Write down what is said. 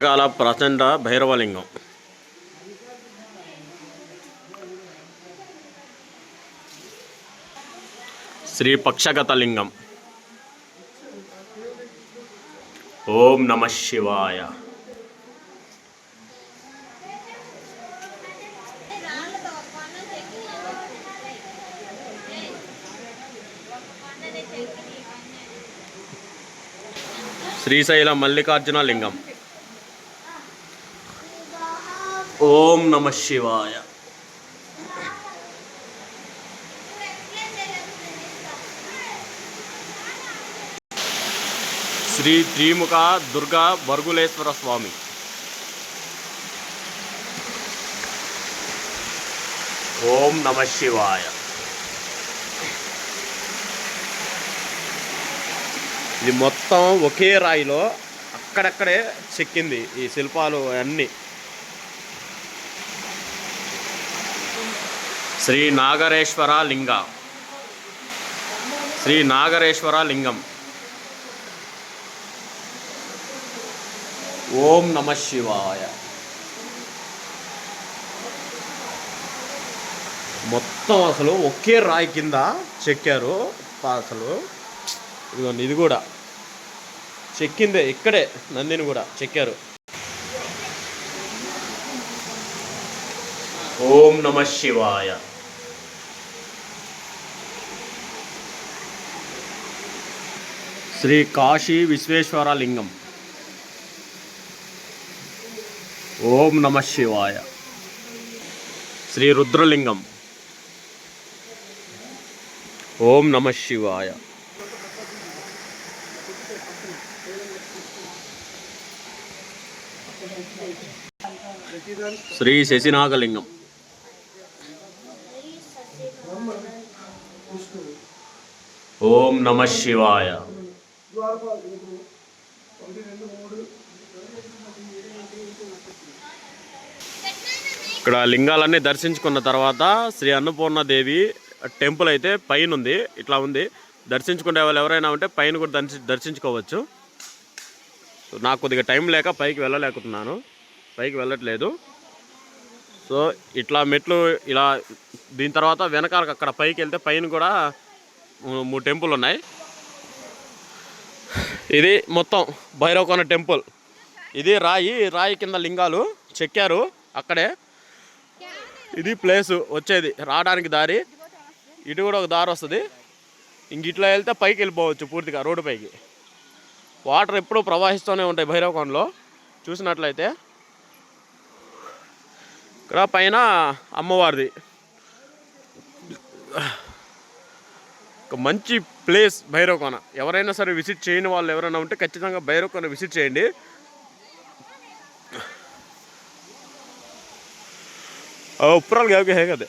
కాల ప్రచండ భైరవలింగం. శ్రీ పక్షగత లింగం ఓం నమ శివాయ. శ్రీశైల మల్లికార్జున లింగం ఓం నమ శివాయ. శ్రీ త్రిముఖ దుర్గా బర్గులేశ్వర స్వామి. ఓం నమ శివాయ. ఇది మొత్తం ఒకే రాయిలో అక్కడక్కడే చెక్కింది ఈ శిల్పాలు అన్నీ. శ్రీ నాగరేశ్వర లింగ. శ్రీ నాగరేశ్వర లింగం. ఓం నమ శివాయ. మొత్తం అసలు ఒకే రాయి కింద చెక్కారు అసలు ఇదిగోండి ఇది కూడా. చెక్కిందే ఇక్కడే నందిని కూడా చెక్కారు. ఓం నమ శివాయ. శ్రీ కాశీ విశ్వేశ్వర లింగం. ఓం నమ శివాయ. శ్రీ రుద్రలింగం. ఓం నమ శివాయ. శ్రీ శశినాగలింగం. ఓం నమ శివాయ. ఇక్కడ లింగాలన్నీ దర్శించుకున్న తర్వాత శ్రీ అన్నపూర్ణదేవి టెంపుల్ అయితే పైన ఉంది ఇట్లా ఉంది. దర్శించుకునే వాళ్ళు ఎవరైనా ఉంటే పైన కూడా దర్శి దర్శించుకోవచ్చు. నాకు కొద్దిగా టైం లేక పైకి వెళ్ళలేకుతున్నాను పైకి వెళ్ళట్లేదు. సో ఇట్లా మెట్లు ఇలా దీని తర్వాత వెనకాలకు అక్కడ పైకి వెళ్తే పైన కూడా మూడు టెంపుల్ ఉన్నాయి. ఇది మొత్తం భైరవకోన టెంపుల్. ఇది రాయి రాయి కింద లింగాలు చెక్కారు అక్కడే. ఇది ప్లేసు వచ్చేది రావడానికి దారి. ఇటు కూడా ఒక దారి వస్తుంది. ఇంక ఇట్లా వెళ్తే పైకి వెళ్ళిపోవచ్చు పూర్తిగా రోడ్డు పైకి. వాటర్ ఎప్పుడూ ప్రవహిస్తూనే ఉంటాయి భైరవకోనలో చూసినట్లయితే. ఇక్కడ పైన అమ్మవారిది. ఒక మంచి ప్లేస్ భైరవకోన ఎవరైనా సరే విజిట్ చేయని వాళ్ళు ఎవరైనా ఉంటే ఖచ్చితంగా భైరవకోన విజిట్ చేయండి. ఉప్పురాలు కావు హే కదా